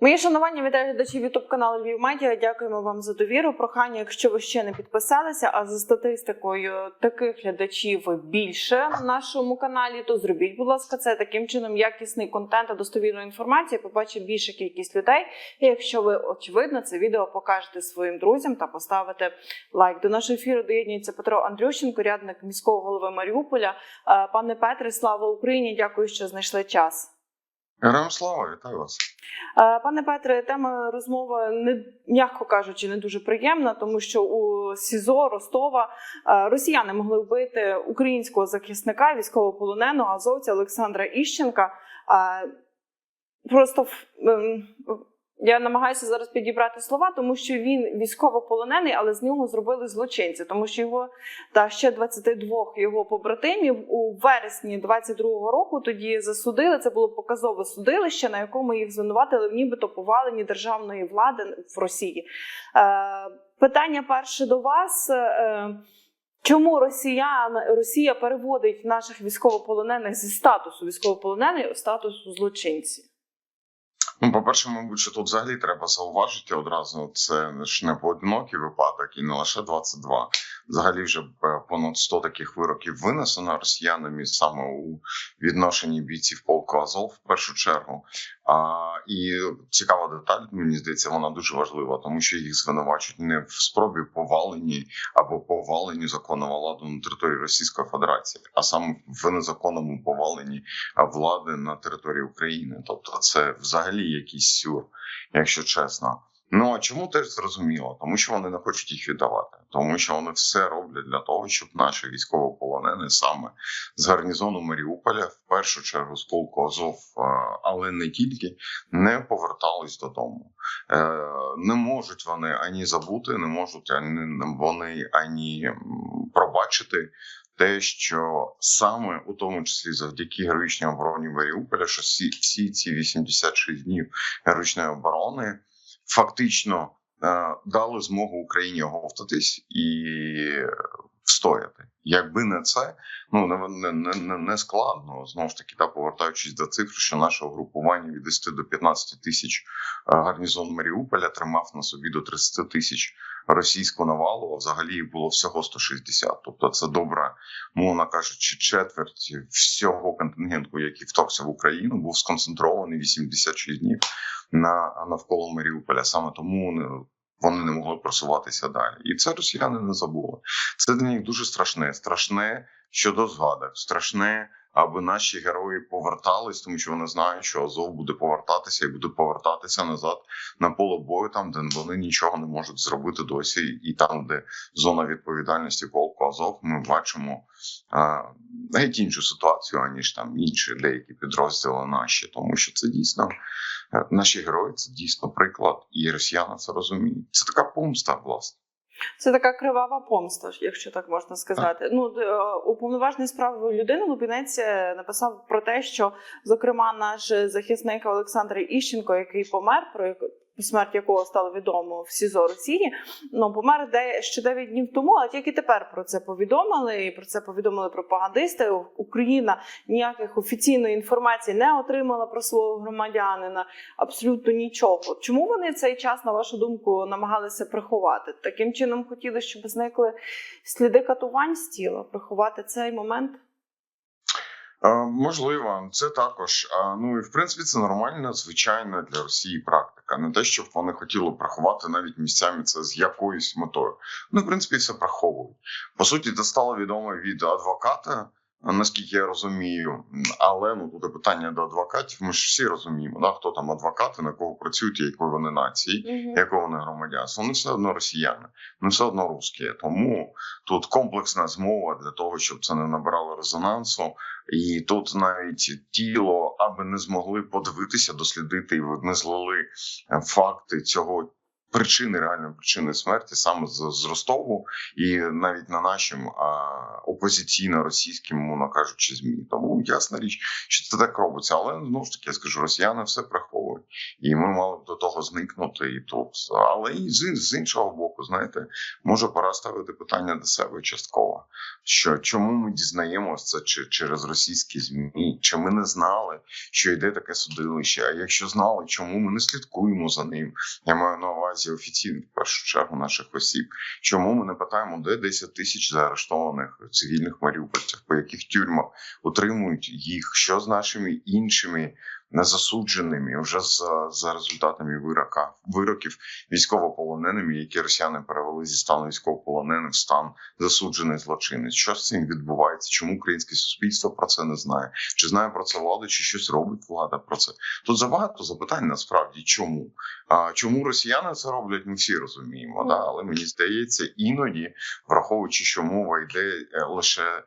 Мої шанування вітаю глядачів Ютуб каналу Львів Медіа. Дякуємо вам за довіру. Прохання, якщо ви ще не підписалися, а за статистикою таких глядачів більше на нашому каналі, то зробіть, будь ласка, це таким чином якісний контент та достовірну інформацію. Побачить більша кількість людей. І якщо ви очевидно це відео покажете своїм друзям та поставите лайк. До нашого ефіру доєднується Петро Андрющенко, рядник міського голови Маріуполя. Е, Пане Петре, слава Україні! Дякую, що знайшли час. Героям слава, вітаю вас. Пане Петре, тема розмови не м'яко кажучи, не дуже приємна, тому що у СІЗО Ростова росіяни могли вбити українського захисника, військовополоненого азовця Олександра Іщенка. Просто ем, я намагаюся зараз підібрати слова, тому що він військовополонений, але з нього зробили злочинця, тому що його та ще 22 його побратимів у вересні 22-го року тоді засудили. Це було показове судилище, на якому їх звинуватили в нібито поваленні державної влади в Росії. Е, питання перше до вас. Е, Чому Росія, Росія переводить наших військовополонених зі статусу військовополонених у статус злочинців? Ну, по-перше, мабуть, що тут взагалі треба зауважити одразу. Це ж не поодинокий випадок і не лише 22. Взагалі вже е, понад 100 таких вироків винесено росіянами саме у відношенні бійців полку Азов в першу чергу. А, і цікава деталь, мені здається, вона дуже важлива, тому що їх звинувачують не в спробі повалені або поваленню законного ладу на території Російської Федерації, а саме в незаконному поваленні влади на території України. Тобто, це взагалі якийсь сюр, якщо чесно. Ну а чому теж зрозуміло? Тому що вони не хочуть їх віддавати, тому що вони все роблять для того, щоб наші військовополонені саме з гарнізону Маріуполя, в першу чергу з полку Азов, е, але не тільки, не повертались додому. Е, Не можуть вони ані забути, не можуть ані вони ані пробачити те, що саме у тому числі завдяки героїчній обороні Маріуполя, що всі, всі ці 86 днів героїчної оборони фактично е, дали змогу Україні оговтатись і встояти. Якби не це, ну не, не, не, не складно знову ж таки, та повертаючись до цифр, що наше угрупування від 10 до 15 тисяч е, гарнізон Маріуполя тримав на собі до 30 тисяч російську навалу, а взагалі було всього 160. Тобто, це добра, мовно кажучи, четверть всього контингенту, який вторгся в Україну, був сконцентрований 86 днів на навколо Маріуполя. Саме тому вони, вони не могли просуватися далі. І це росіяни не забули. Це для них дуже страшне. Страшне щодо згадок, страшне. Аби наші герої повертались, тому що вони знають, що Азов буде повертатися і буде повертатися назад на поле бою, там де вони нічого не можуть зробити досі, і там, де зона відповідальності полку Азов, ми бачимо а, геть іншу ситуацію, аніж там інші деякі підрозділи наші, тому що це дійсно е, наші герої, це дійсно приклад, і росіяни це розуміють. Це така помста, власне. Це така кривава помста, якщо так можна сказати. Ну д- е, уповноважений справ людини Лубінець е, написав про те, що зокрема наш захисник Олександр Іщенко, який помер, про смерть якого стало відомо в СІЗО Росії, ну помер де ще 9 днів тому, а тільки тепер про це повідомили. І про це повідомили пропагандисти. Україна ніяких офіційної інформації не отримала про свого громадянина. Абсолютно нічого. Чому вони цей час, на вашу думку, намагалися приховати? Таким чином хотіли, щоб зникли сліди катувань з тіла, приховати цей момент. Е, Можливо, це також. Ну і в принципі це нормальна, звичайна для Росії практика. Не те, щоб вони хотіли приховати навіть місцями це з якоюсь метою. Ну, в принципі, це приховують. По суті, це стало відомо від адвоката, наскільки я розумію. Але ну тут питання до адвокатів. Ми ж всі розуміємо, да, хто там адвокати, на кого працюють, якої вони нації якого вони громадянства. Вони все одно росіяни, вони все одно русські. Тому тут комплексна змова для того, щоб це не набирало резонансу. І тут навіть тіло, аби не змогли подивитися, дослідити і не злили е, факти цього. Причини реальної причини смерті саме з, з Ростову, і навіть на нашим а, опозиційно-російським, мовно кажучи, змі. Тому ясна річ, що це так робиться. Але знову ж таки я скажу, росіяни все приховують. і ми мали б до того зникнути і тут. Але і з, з іншого боку, знаєте, може пора ставити питання до себе частково. Що чому ми дізнаємося це чи через російські змі? Чи ми не знали, що йде таке судилище? А якщо знали, чому ми не слідкуємо за ним? Я маю на увазі офіційно в першу чергу наших осіб. Чому ми не питаємо, де 10 тисяч заарештованих цивільних маріупольців, по яких тюрмах утримують їх? Що з нашими іншими незасудженими вже за, за результатами вирока вироків військовополоненими, які росіяни перевели зі стану військовополонених в стан засуджений злочинець? Що з цим відбувається? Чому українське суспільство про це не знає? Чи знає про це влада, чи щось робить влада про це? Тут забагато запитань насправді чому? А чому росіяни це роблять? Ми всі розуміємо, да? але мені здається, іноді, враховуючи, що мова йде е, лише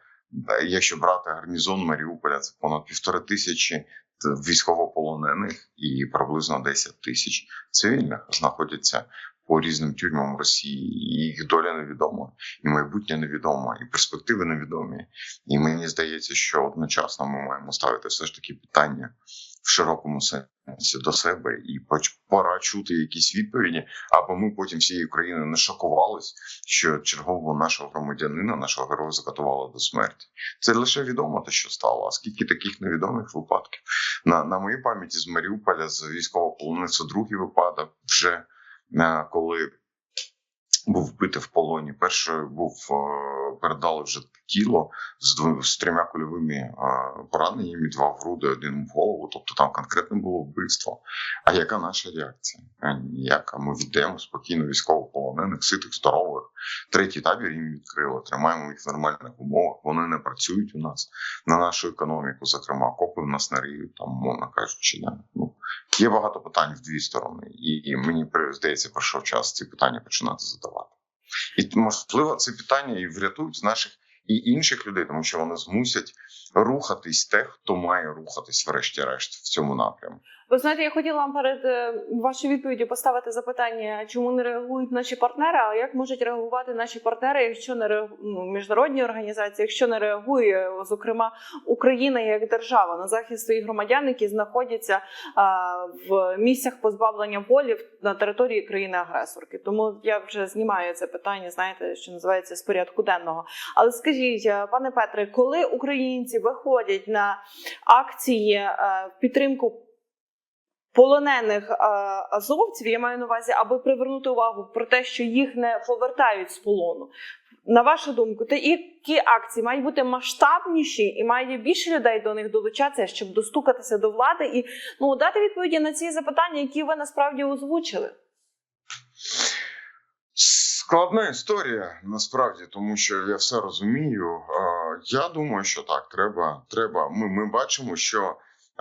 якщо брати гарнізон Маріуполя, це понад півтори тисячі військовополонених і приблизно 10 тисяч цивільних знаходяться по різним тюрмам Росії. І їх доля невідома, і майбутнє невідомо, і перспективи невідомі. І мені здається, що одночасно ми маємо ставити все ж таки питання в широкому сенсі до себе і пора чути якісь відповіді, аби ми потім всією країною не шокувались, що чергового нашого громадянина, нашого героя закатували до смерті. Це лише відомо те, що стало. А скільки таких невідомих випадків на, на моїй пам'яті з Маріуполя з військовополонених це другий випадок, вже е, коли був вбитий в полоні. Перший був е, передали вже тіло з двома з трьома кульовими е, пораненнями, два в груди, один в голову. Тобто там конкретно було вбивство. А яка наша реакція? Ніяка. Ми віддаємо спокійно військовополонених, ситих, здорових. Третій табір їм відкрили. Тримаємо їх в нормальних умовах. Вони не працюють у нас на нашу економіку. Зокрема, копи в нас не риють, там мовно кажучи. Ну є багато питань в дві сторони, і, і мені здається, пройшов час ці питання починати задавати. І можливо, ці питання і врятують наших і інших людей, тому що вони змусять рухатись те, хто має рухатись, врешті-решт, в цьому напрямку. Ви знаєте, я хотіла вам перед е, вашою відповіддю поставити запитання, чому не реагують наші партнери, а як можуть реагувати наші партнери, якщо не реагу- ну, міжнародні організації, якщо не реагує, зокрема Україна як держава на захист своїх громадян, які знаходяться в місцях позбавлення волі на території країни-агресорки. Тому я вже знімаю це питання, знаєте, що називається з порядку денного. Але скажіть, е, пане Петре, коли українці виходять на акції е, в підтримку полонених е, азовців, я маю на увазі, аби привернути увагу про те, що їх не повертають з полону. На вашу думку, то які акції мають бути масштабніші і має більше людей до них долучатися, щоб достукатися до влади і ну дати відповіді на ці запитання, які ви насправді озвучили? Складна історія насправді, тому що я все розумію. Я думаю, що так, треба. треба. Ми, ми бачимо, що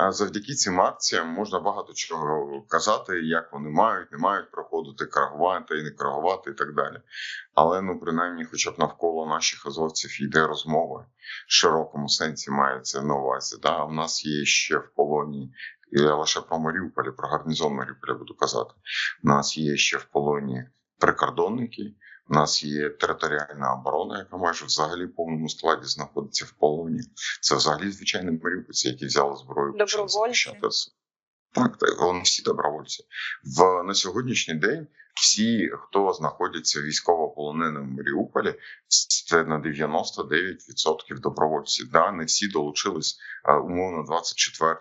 завдяки цим акціям можна багато чого казати, як вони мають, не мають проходити, коригувати і не коригувати, і так далі. Але ну, принаймні, хоча б навколо наших азовців йде розмова в широкому сенсі мається на увазі. Да? У нас є ще в полоні. і Я лише про Маріуполі, про гарнізон Маріуполя буду казати. У нас є ще в полоні прикордонники. У нас є територіальна оборона, яка майже взагалі в повному складі знаходиться в полоні. Це взагалі звичайні маріупольці, які взяли зброю почали Добровольці. захищати. Так, так, вони всі добровольці. В на сьогоднішній день всі, хто знаходяться військовополоненим в Маріуполі, це на 99% добровольців. Да, не всі долучились е, умовно 24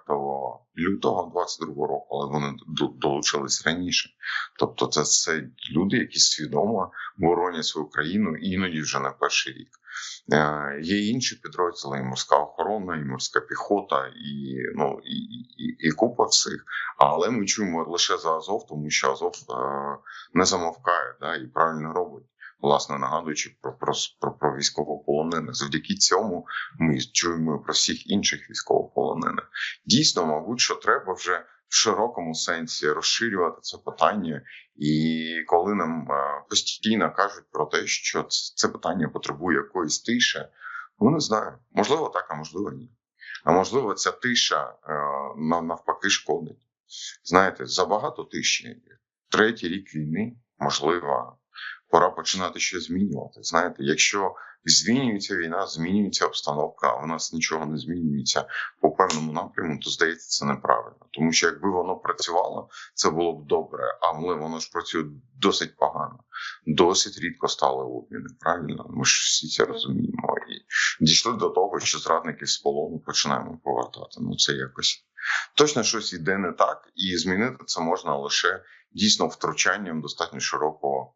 лютого 22 року, але вони долучились раніше. Тобто, це, це люди, які свідомо боронять свою країну іноді вже на перший рік. Е, Є інші підрозділи, і морська охорона, і морська піхота, і ну і, і, і купа всіх. Але ми чуємо лише за Азов, тому що Азов е, не замовкає да, і правильно робить. Власне нагадуючи про, про, про, про військовополонених. Завдяки цьому ми чуємо про всіх інших військовополонених. Дійсно, мабуть, що треба вже в широкому сенсі розширювати це питання. І коли нам е, постійно кажуть про те, що це питання потребує якоїсь тиші, ну не знаю. Можливо, так, а можливо, ні. А можливо, ця тиша е, навпаки шкодить. Знаєте, забагато тиші. Третій рік війни, можливо, пора починати щось змінювати. Знаєте, якщо змінюється війна, змінюється обстановка, а в нас нічого не змінюється по певному напряму, то здається, це неправильно. Тому що якби воно працювало, це було б добре, але воно ж працює досить погано. Досить рідко стали обміни. Правильно, ми ж всі це розуміємо. І дійшли до того, що зрадників з полону починаємо повертати. Ну це якось точно щось іде не так, і змінити це можна лише дійсно втручанням достатньо широкого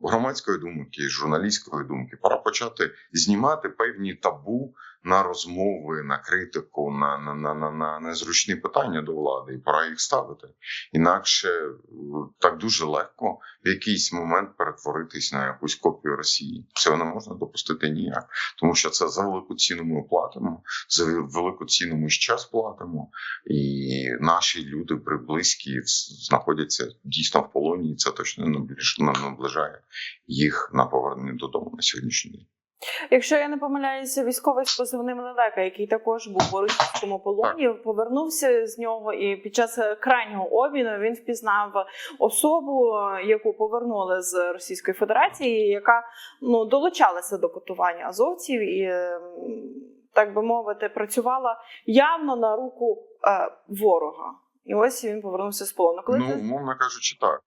громадської думки, журналістської думки. Пора почати знімати певні табу на розмови, на критику, на, на, на, на, на незручні питання до влади, і пора їх ставити. Інакше е, так дуже легко в якийсь момент перетворитись на якусь копію Росії. Цього не можна допустити ніяк, тому що це за велику ціну ми платимо, за велику ціну ми ще платимо, і наші люди при близькі знаходяться дійсно в полоні, це точно не наближ- не наближає їх на повернення додому на сьогоднішній день. Якщо я не помиляюся, військовий з позивним лелека, який також був у російському полоні, повернувся з нього, і під час крайнього обміну він впізнав особу, яку повернули з Російської Федерації, яка ну долучалася до катування азовців і. ем, Так би мовити, працювала явно на руку е, ворога, і ось він повернувся з полону. Коли ну, умовно кажучи, так.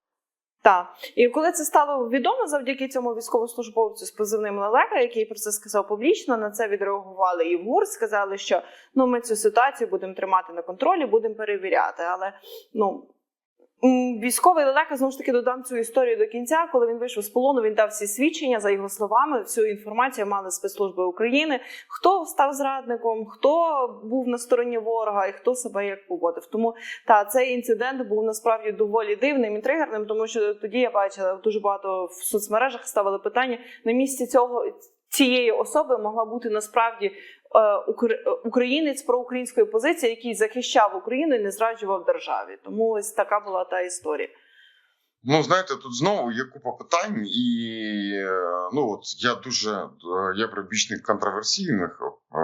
Так, і коли це стало відомо завдяки цьому військовослужбовцю з позивним Лелека, який про це сказав публічно, на це відреагували і в ГУР, сказали, що ну ми цю ситуацію будемо тримати на контролі, будемо перевіряти. Але ну військовий Лелека знову ж таки додам цю історію до кінця. Коли він вийшов з полону, він дав всі свідчення за його словами. Всю інформацію мали спецслужби України. Хто став зрадником, хто був на стороні ворога і хто себе як поводив. Тому та цей інцидент був насправді доволі дивним і тригерним, тому що тоді я бачила дуже багато в соцмережах ставили питання на місці цього цієї особи могла бути насправді українець проукраїнської позиції, який захищав Україну і не зраджував державі. Тому ось така була та історія. Ну, знаєте, тут знову є купа питань, і е, ну от я дуже е, я прибічник контроверсійних е,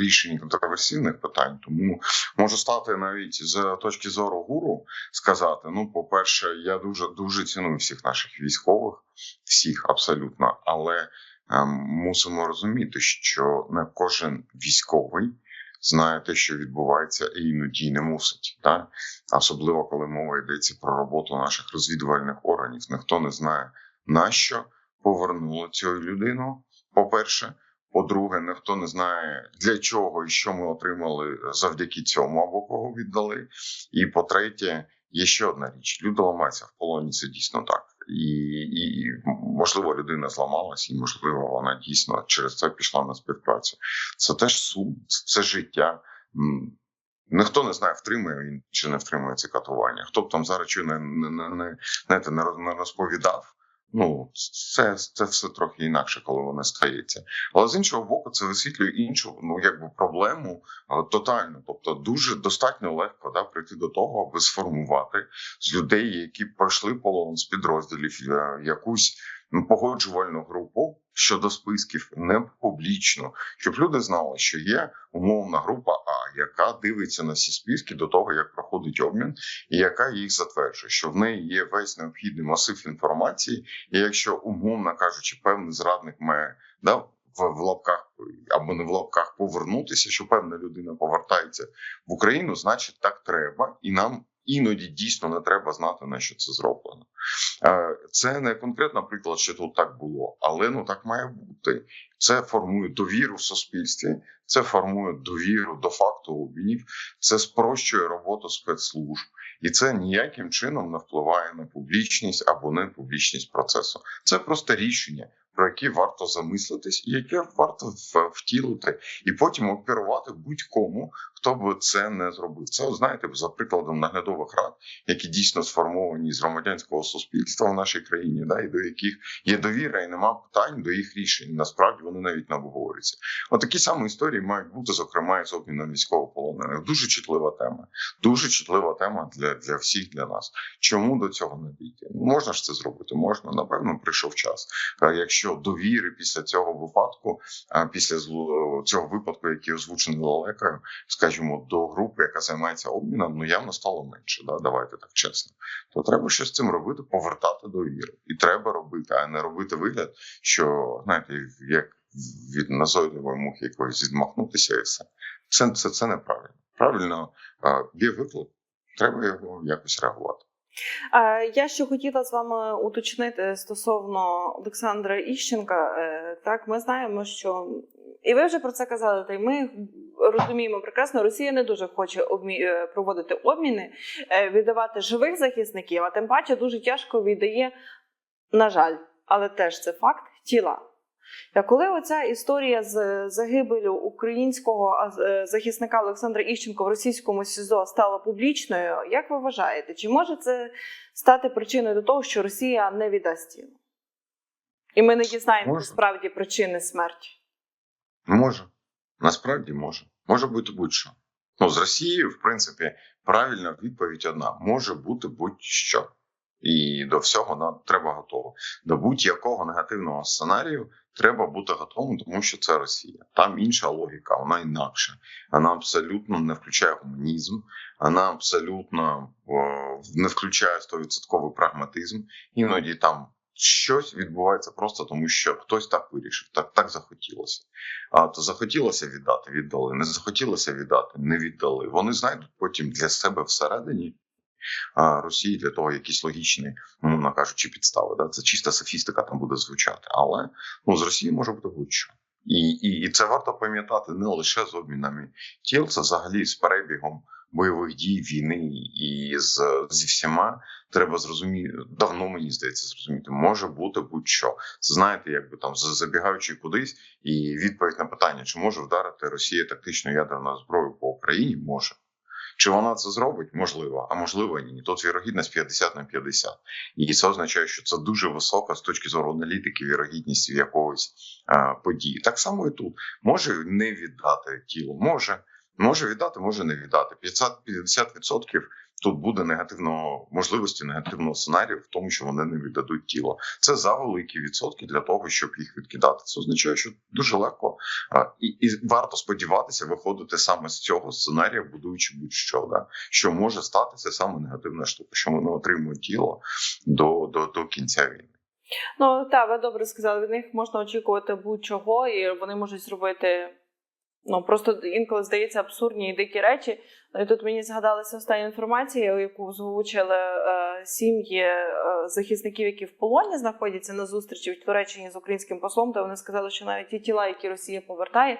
рішень, контроверсійних питань, тому можу стати навіть з точки зору гуру сказати: ну, по-перше, я дуже дуже ціную всіх наших військових, всіх абсолютно, але мусимо розуміти, що не кожен військовий знає те, що відбувається, і іноді не мусить. Так? особливо коли мова йдеться про роботу наших розвідувальних органів. Ніхто не знає, на що повернуло цю людину. По-перше, по-друге, ніхто не знає для чого і що ми отримали завдяки цьому або кого віддали. І по-третє, є ще одна річ: люди ламаються в полоні. Це дійсно так. І, і можливо, людина зламалась, і можливо, вона дійсно через це пішла на співпрацю. Це теж сум, це життя. Ніхто не знає, втримує він чи не втримує це катування. Хто б там зараз чи не, не, не, не, не розповідав. Ну, це, це все трохи інакше, коли воно стається. Але з іншого боку, це висвітлює іншу ну, якби проблему а, тотально. Тобто, дуже достатньо легко да, прийти до того, аби сформувати з людей, які пройшли полон з підрозділів, е, якусь ну, погоджувальну групу щодо списків не публічно, щоб люди знали, що є умовна група А, яка дивиться на всі списки до того, як проходить обмін, і яка їх затверджує, що в неї є весь необхідний масив інформації, і якщо умовно кажучи, певний зрадник має да, в, в лапках або не в лапках повернутися, що певна людина повертається в Україну, значить так треба, і нам іноді дійсно не треба знати на що це зроблено. Е, Це не конкретно приклад, що тут так було, але ну так має бути. Це формує довіру в суспільстві, це формує довіру до факту обмінів, це спрощує роботу спецслужб, і це ніяким чином не впливає на публічність або не публічність процесу. Це просто рішення, про які варто замислитись, і яке варто втілити, і потім оперувати будь-кому, хто б це не зробив. Це знаєте, за прикладом наглядових рад, які дійсно сформовані з громадянського суспільства в нашій країні, да, і до яких є довіра, і нема питань до їх рішень. Насправді вони навіть не обговорюються. От такі самі історії мають бути, зокрема, і з обміном військовополонених. Дуже чутлива тема. Дуже чутлива тема для, для всіх для нас. Чому до цього не дійти? Ну, Можна ж це зробити? Можна. Напевно, прийшов час. Якщо що довіри після цього випадку, після цього випадку, який озвучений лелекою, скажімо, до групи, яка займається обміном, ну явно стало менше. Да? Давайте так чесно. То треба щось з цим робити, повертати довіру. І треба робити, а не робити вигляд, що знаєте, як від назойливої мухи якоїсь відмахнутися, і все. Це, це, це неправильно. Правильно, є виклик, треба його якось реагувати. Я ще хотіла з вами уточнити стосовно Олександра Іщенка. Е, Так, ми знаємо, що і ви вже про це казали, та й ми розуміємо прекрасно, Росія не дуже хоче обмі... е, проводити обміни, е, віддавати живих захисників, а тим паче дуже тяжко віддає, на жаль, але теж це факт тіла. Та коли оця історія з загибелю українського е, захисника Олександра Іщенко в російському СІЗО стала публічною, як ви вважаєте, чи може це стати причиною до того, що Росія не віддасть тіло? І ми не дізнаємося справді причини смерті. Може, насправді може. Може бути будь-що. Ну, з Росією, в принципі, правильна відповідь одна: може бути будь-що. І до всього нам треба готово. До будь-якого негативного сценарію треба бути готовим, тому що це Росія. Там інша логіка, вона інакша. Вона абсолютно не включає гуманізм, вона абсолютно не включає 100% прагматизм. Іноді там щось відбувається просто тому, що хтось так вирішив, так, так захотілося. А то захотілося віддати, віддали. Не захотілося віддати, не віддали. Вони знайдуть потім для себе всередині Росії для того якісь логічні, умовно кажучи, підстави. Да? Це чиста софістика там буде звучати. Але ну, з Росії може бути будь-що. І, і, і це варто пам'ятати не лише з обмінами тіл, це взагалі з перебігом бойових дій, війни і з, зі всіма треба зрозуміти давно. Мені здається, зрозуміти може бути будь-що. Це знаєте, якби там за- забігаючи кудись, і відповідь на питання, чи може вдарити Росія тактичною ядерною зброєю по Україні, може. Чи вона це зробить? Можливо, а можливо, ні. Тут вірогідність 50 на 50. І це означає, що це дуже висока з точки зору аналітики вірогідність якогось а, події. Так само і тут може не віддати тіло, може, може віддати, може не віддати. 50 50% тут буде негативного можливості негативного сценарію в тому, що вони не віддадуть тіло. Це за великі відсотки для того, щоб їх відкидати. Це означає, що дуже легко і, і варто сподіватися виходити саме з цього сценарія, будуючи будь-що, да? що може статися саме негативна штука, що ми не отримуємо тіло до, до, до кінця війни. Ну так, ви добре сказали, від них можна очікувати будь-чого, і вони можуть зробити. Ну просто інколи здається абсурдні і дикі речі. Ну, І тут мені згадалася остання інформація, яку озвучили е, сім'ї е, захисників, які в полоні знаходяться на зустрічі в Туреччині з українським послом. Де вони сказали, що навіть ті тіла, які Росія повертає,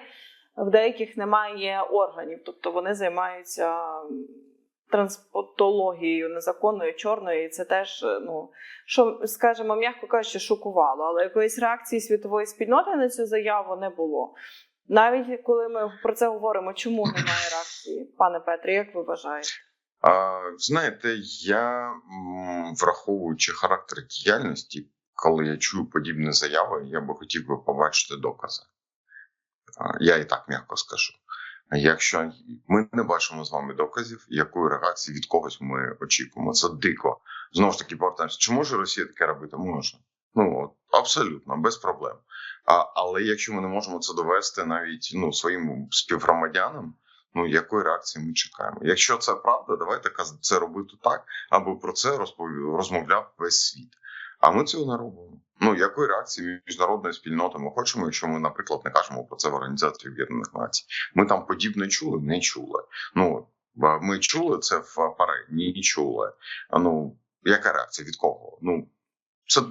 в деяких немає органів, тобто вони займаються транспортологією незаконною чорною, і це теж е, ну що скажімо, м'яко кажучи, шокувало, але якоїсь реакції світової спільноти на цю заяву не було. Навіть коли ми про це говоримо, чому немає реакції, пане Петре, як ви вважаєте? А, знаєте, я враховуючи характер діяльності, коли я чую подібні заяви, я би хотів би побачити докази. Я і так м'яко скажу. Якщо ми не бачимо з вами доказів, якої реакції від когось ми очікуємо, це дико. Знову ж таки, повертаємося. Чи може Росія таке робити? Може. Ну от, абсолютно, без проблем. А, але якщо ми не можемо це довести навіть ну, своїм співгромадянам, ну якої реакції ми чекаємо? Якщо це правда, давайте це робити так, аби про це розпов... розмовляв весь світ. А ми цього не робимо. Ну якої реакції міжнародної спільноти ми хочемо, якщо ми, наприклад, не кажемо про це в Організації Об'єднаних Націй? Ми там подібне чули, не чули. Ну ми чули це в паре, ні, чули. Ну яка реакція від кого? Ну це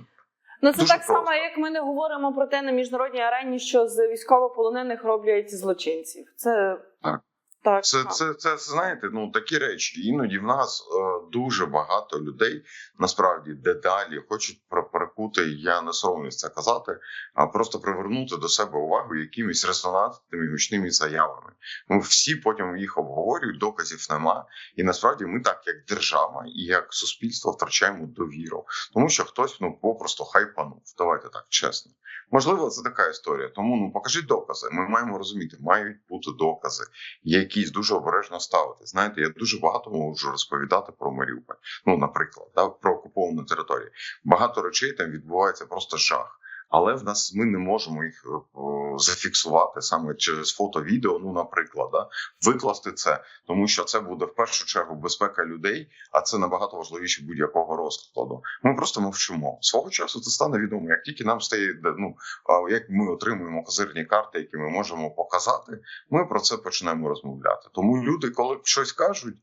Ну це Дуже так само, як ми не говоримо про те на міжнародній арені, що з військовополонених роблять злочинців. Це Так. Так. Це, так. це, це, знаєте, ну такі речі. Іноді в нас е, дуже багато людей насправді дедалі хочуть перекути. Я не соромлюсь це казати, а просто привернути до себе увагу якимись резонансними гучними заявами. Ну всі потім їх обговорюють, доказів нема. І насправді ми так, як держава і як суспільство, втрачаємо довіру, тому що хтось ну попросту хайпанув. Давайте так чесно. Можливо, це така історія. Тому ну покажіть докази. Ми маємо розуміти, мають бути докази якісь дуже обережно ставити. Знаєте, я дуже багато можу розповідати про Маріуполь. Ну, наприклад, да, про окуповану територію. Багато речей там відбувається просто жах. Але в нас ми не можемо їх е, зафіксувати саме через фото, відео. Ну, наприклад, да? викласти це, тому що це буде в першу чергу безпека людей, а це набагато важливіше будь-якого розкладу. Ми просто мовчимо. Свого часу це стане відомо. Як тільки нам стає ну як ми отримуємо козирні карти, які ми можемо показати, ми про це почнемо розмовляти. Тому люди, коли щось кажуть,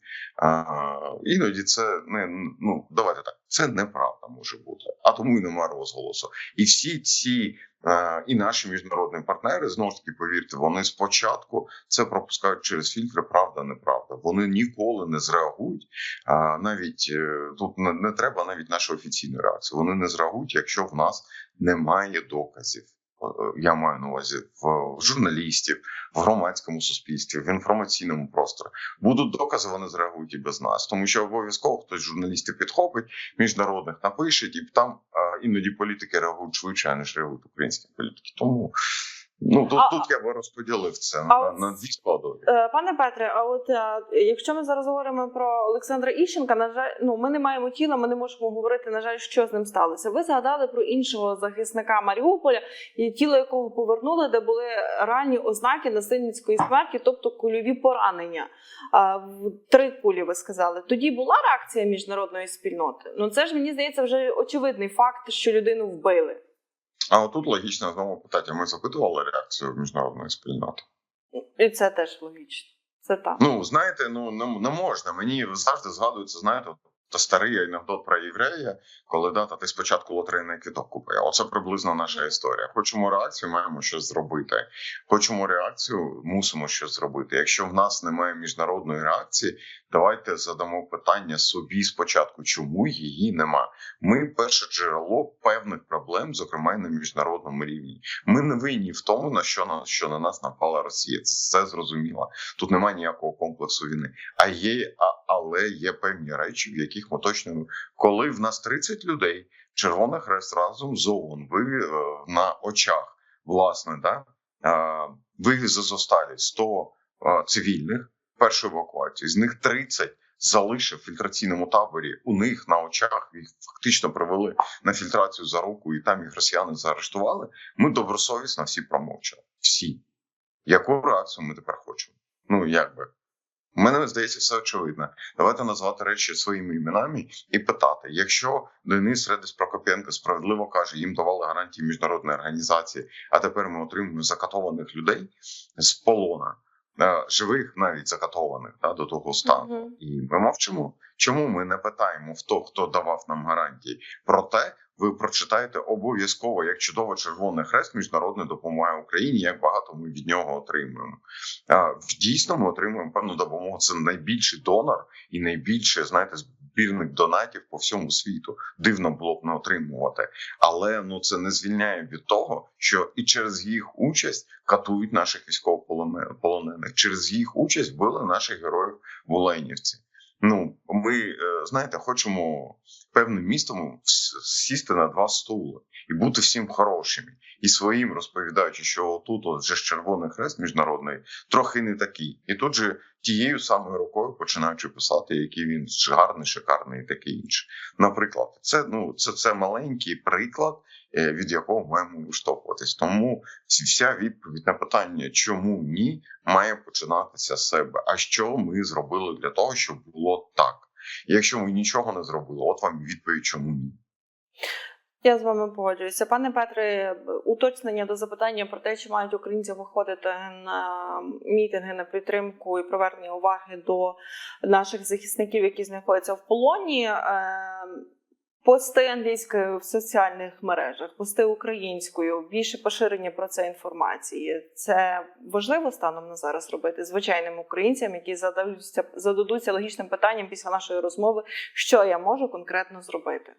іноді це не ну давайте так. Це неправда може бути, а тому і немає розголосу. І всі ці е, і наші міжнародні партнери знову ж таки повірте, вони спочатку це пропускають через фільтри Правда, неправда. Вони ніколи не зреагують. А навіть е, тут не, не треба навіть нашої офіційної реакції. Вони не зреагують, якщо в нас немає доказів. Е, Я маю на увазі в журналістів, в громадському суспільстві, в інформаційному просторі. Будуть докази, вони зреагують і без нас, тому що обов'язково хтось журналістів підхопить, міжнародних напишуть, і там іноді політики реагують швидше, ніж реагують українські політики. Тому ну тут, А- тут я би розподілив це а на, дві складові. Е, Пане Петре, а от е, якщо ми зараз говоримо про Олександра Іщенка, на жаль, ну ми не маємо тіла, ми не можемо говорити, на жаль, що з ним сталося. Ви згадали про іншого захисника Маріуполя, і тіло якого повернули, де були ранні ознаки насильницької смерті, тобто кульові поранення. В три кулі ви сказали. Тоді була реакція міжнародної спільноти. Ну це ж мені здається вже очевидний факт, що людину вбили. А отут логічно знову питання. Ми запитували реакцію міжнародної спільноти. І це теж логічно. Це так. Ну знаєте, ну не, не можна. Мені завжди згадується, знаєте, та старий анекдот про єврея, коли дата ти спочатку лотерейний квіток купив. Оце приблизно наша історія. Хочемо реакцію, маємо щось зробити. Хочемо реакцію, мусимо щось зробити. Якщо в нас немає міжнародної реакції, давайте задамо питання собі спочатку, чому її нема. Ми перше джерело певних проблем, зокрема й на міжнародному рівні. Ми не винні в тому, на що на що на нас напала Росія. Це все зрозуміло. Тут немає ніякого комплексу війни. А є, а, але є певні речі, в яких ми точно коли в нас 30 людей, Червоний Хрест разом з ООН вивів е, на очах, власне, да, е, вивіз з Азовсталі 100 е, цивільних першу евакуацію. З них 30 залишив в фільтраційному таборі. У них на очах їх фактично привели на фільтрацію за руку, і там їх росіяни заарештували. Ми добросовісно всі промовчали. Всі. Яку реакцію ми тепер хочемо? Ну як би. У мене здається, все очевидно. Давайте назвати речі своїми іменами і питати: якщо Денис Редис Прокопенко справедливо каже, їм давали гарантії міжнародної організації, а тепер ми отримуємо закатованих людей з полона, живих навіть закатованих да, до того стану. Мгм. І ми мовчимо. Чому ми не питаємо в того, хто давав нам гарантії? Проте ви прочитаєте обов'язково, як чудово Червоний Хрест міжнародне допомагає Україні, як багато ми від нього отримуємо. А, в- Дійсно, ми отримуємо певну допомогу. Це найбільший донор і найбільше знаєте, збірник донатів по всьому світу. Дивно було б не отримувати, але ну це не звільняє від того, що і через їх участь катують наших військовополонених. Через їх участь вбили наших героїв в Оленівці. Ну, ми е, знаєте, хочемо певним містом сісти на два стули і бути всім хорошими, і своїм розповідаючи, що тут вже Червоний Хрест міжнародний трохи не такий, і тут же тією самою рукою починаючи писати, який він гарний, шикарний і таке інше. Наприклад, це ну це, це маленький приклад, від якого маємо виштовхуватись. Тому вся відповідь на питання, чому ні, має починатися з себе. А що ми зробили для того, щоб було так? Якщо ми нічого не зробили, от вам відповідь, чому ні. Я з вами погоджуюся. Пане Петре, уточнення до запитання про те, чи мають українці виходити на мітинги на підтримку і привернення уваги до наших захисників, які знаходяться в полоні. Пости англійською в соціальних мережах, пости українською, більше поширення про це інформації. Це важливо станом на зараз робити звичайним українцям, які зададуться, зададуться логічним питанням після нашої розмови, що я можу конкретно зробити.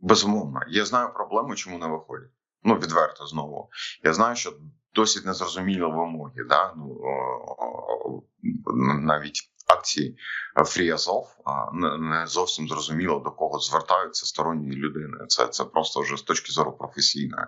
Безумовно, я знаю проблему, чому не виходять. Ну відверто знову. Я знаю, що досить незрозумілі вимоги. Да? Ну навіть акції Azov, не, не зовсім зрозуміло до кого звертаються сторонні людини. Це це просто вже з точки зору професійної.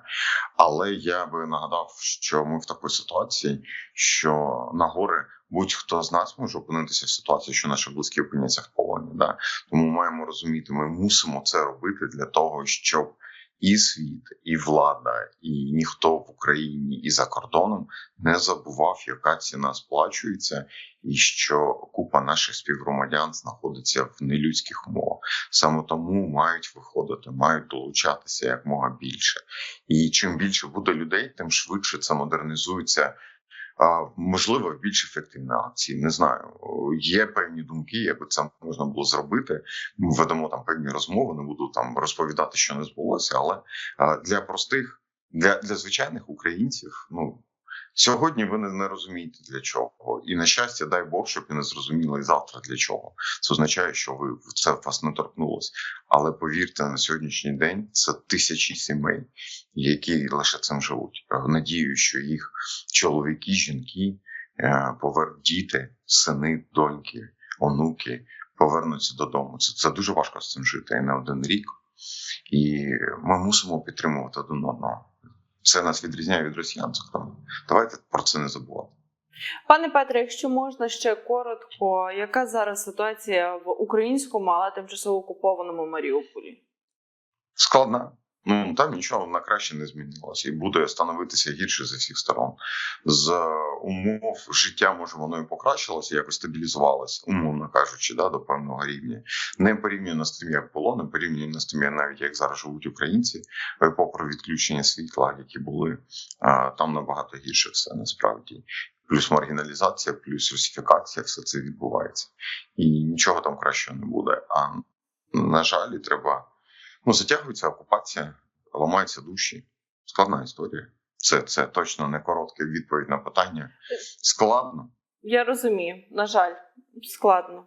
Але я би нагадав, що ми в такій ситуації, що на гори будь-хто з нас може опинитися в ситуації, що наші близькі опиняться в полоні. Да? Тому маємо розуміти, ми мусимо це робити для того, щоб і світ, і влада, і ніхто в Україні і за кордоном не забував, яка ціна сплачується, і що купа наших співгромадян знаходиться в нелюдських умовах. Саме тому мають виходити, мають долучатися якмога більше. І чим більше буде людей, тим швидше це модернізується. Можливо, більш ефективні акції. Не знаю. Є певні думки, якби це можна було зробити. Ведемо там певні розмови, не буду там розповідати, що не збулося, але для простих, для, для звичайних українців, ну. Сьогодні ви не, розумієте для чого, і на щастя, дай Бог, щоб і не зрозуміли завтра для чого. Це означає, що ви це вас не торкнулось. Але повірте, на сьогоднішній день це тисячі сімей, які лише цим живуть. Е, Надію, що їх чоловіки, жінки, е, повер... діти, сини, доньки, онуки повернуться додому. Це, це дуже важко з цим жити і не один рік. І ми мусимо підтримувати один одного. Це нас відрізняє від росіян. зокрема. Давайте про це не забувати. Пане Петре, якщо можна ще коротко, яка зараз ситуація в українському, але тимчасово окупованому Маріуполі? Складна. Ну там нічого на краще не змінилося і буде становитися гірше з усіх сторон. З умов життя може воно і покращилося, якось стабілізувалося, умовно кажучи, да, до певного рівня. Не порівняно з тим, як було, не порівняно з тим, як навіть як зараз живуть українці, е, попри відключення світла, які були там набагато гірше все насправді. Плюс маргіналізація, плюс русифікація, все це відбувається, і нічого там кращого не буде. А на жаль, треба. Ну, затягується окупація, ламаються душі. Складна історія. Це, це точно не коротка відповідь на питання. Складно. Я розумію, на жаль, складно.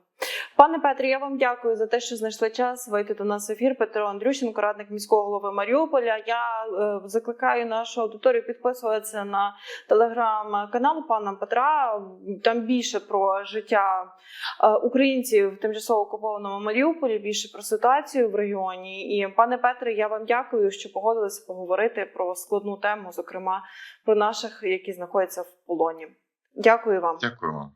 Пане Петре, я вам дякую за те, що знайшли час вийти до нас в ефір. Петро Андрющенко, радник міського голови Маріуполя. Я е, закликаю нашу аудиторію підписуватися на телеграм-канал пана Петра. Там більше про життя е, українців в тимчасово окупованому Маріуполі, більше про ситуацію в регіоні. І пане Петре, я вам дякую, що погодилися поговорити про складну тему, зокрема про наших, які знаходяться в полоні. Дякую вам. Дякую вам.